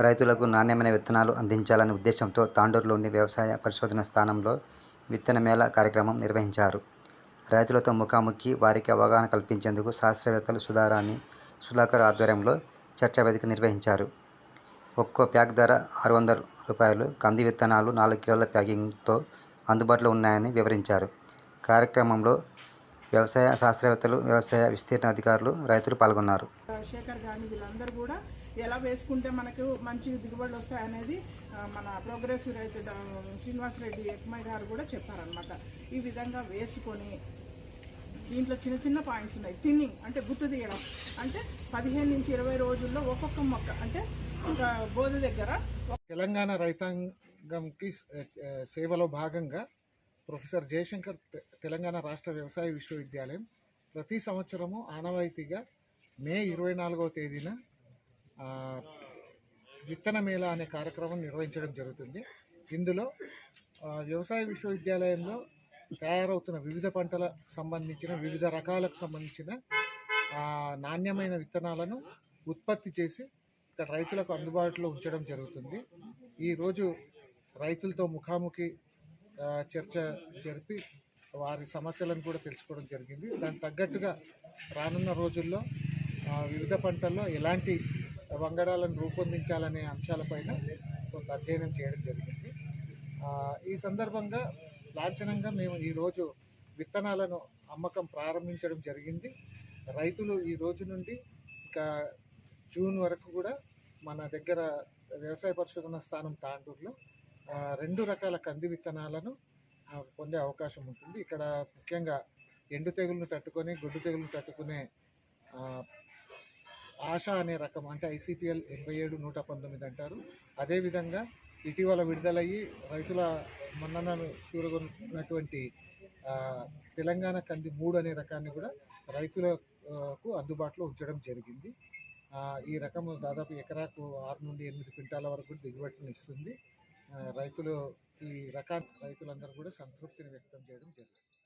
రైతులకు నాణ్యమైన విత్తనాలు అందించాలనే ఉద్దేశంతో తాండూరులోని వ్యవసాయ పరిశోధన స్థానంలో విత్తన మేళా కార్యక్రమం నిర్వహించారు. రైతులతో ముఖాముఖి, వారికి అవగాహన కల్పించేందుకు శాస్త్రవేత్తలు సుధారాణి, సుధాకర్ ఆధ్వర్యంలో చర్చా వేదిక నిర్వహించారు. ఒక్కో ప్యాక్ ధర ఆరు వందల రూపాయలు. కంది విత్తనాలు నాలుగు కిలోల ప్యాకింగ్తో అందుబాటులో ఉన్నాయని వివరించారు. కార్యక్రమంలో వ్యవసాయ శాస్త్రవేత్తలు, వ్యవసాయ విస్తీర్ణ అధికారులు, రైతులు పాల్గొన్నారు. శేఖర్ కానీ వీళ్ళందరూ కూడా ఎలా వేసుకుంటే మనకు మంచి దిగుబడులు వస్తాయనేది మన ప్రోగ్రెసివ్ రైతు డా- శ్రీనివాస్ రెడ్డి ఎక్మై గారు కూడా చెప్పారనమాట ఈ విధంగా వేసుకొని దీంట్లో చిన్న చిన్న పాయింట్స్ ఉన్నాయి. థిన్నింగ్ అంటే గుర్తు తీయడం. అంటే పదిహేను నుంచి ఇరవై రోజుల్లో ఒక్కొక్క మొక్క అంటే ఒక బోధ దగ్గర తెలంగాణ రైతాంగంకి సేవలో భాగంగా ప్రొఫెసర్ జయశంకర్ తెలంగాణ రాష్ట్ర వ్యవసాయ విశ్వవిద్యాలయం. ప్రతి సంవత్సరము ఆనవాయితీగా మే ఇరవై నాలుగవ తేదీన విత్తన మేళ అనే కార్యక్రమం నిర్వహించడం జరుగుతుంది. ఇందులో వ్యవసాయ విశ్వవిద్యాలయంలో తయారవుతున్న వివిధ పంటలకు సంబంధించిన వివిధ రకాలకు సంబంధించిన నాణ్యమైన విత్తనాలను ఉత్పత్తి చేసి ఇక్కడ రైతులకు అందుబాటులో ఉంచడం జరుగుతుంది. ఈరోజు రైతులతో ముఖాముఖి చర్చ జరిపి వారి సమస్యలను కూడా తెలుసుకోవడం జరిగింది. దానికి తగ్గట్టుగా రానున్న రోజుల్లో వివిధ పంటల్లో ఎలాంటి వంగడాలను రూపొందించాలనే అంశాలపైన కొంత అధ్యయనం చేయడం జరిగింది. ఈ సందర్భంగా లాంఛనంగా మేము ఈరోజు విత్తనాలను అమ్మకం ప్రారంభించడం జరిగింది. రైతులు ఈ రోజు నుండి ఇంకా జూన్ వరకు కూడా మన దగ్గర వ్యవసాయ పరిశోధన స్థానం తాండూరులో రెండు రకాల కంది విత్తనాలను పొందే అవకాశం ఉంటుంది. ఇక్కడ ముఖ్యంగా ఎండు తెగులను తట్టుకొని గుడ్డు తెగులను తట్టుకునే ఆశ అనే రకం అంటే ఐసిపిఎల్ ఎనభై ఏడు నూట పంతొమ్మిది అంటారు. అదేవిధంగా ఇటీవల విడుదలయ్యి రైతుల మన్ననను చూరగొన్నటువంటి తెలంగాణ కంది మూడు అనే రకాన్ని కూడా రైతులకు అందుబాటులో ఉంచడం జరిగింది. ఈ రకం దాదాపు ఎకరాకు ఆరు నుండి ఎనిమిది క్వింటాల వరకు దిగుబడిని ఇస్తుంది. రైతులు ఈ రకాన్ని రైతులందరూ కూడా సంతృప్తిని వ్యక్తం చేయడం జరిగింది.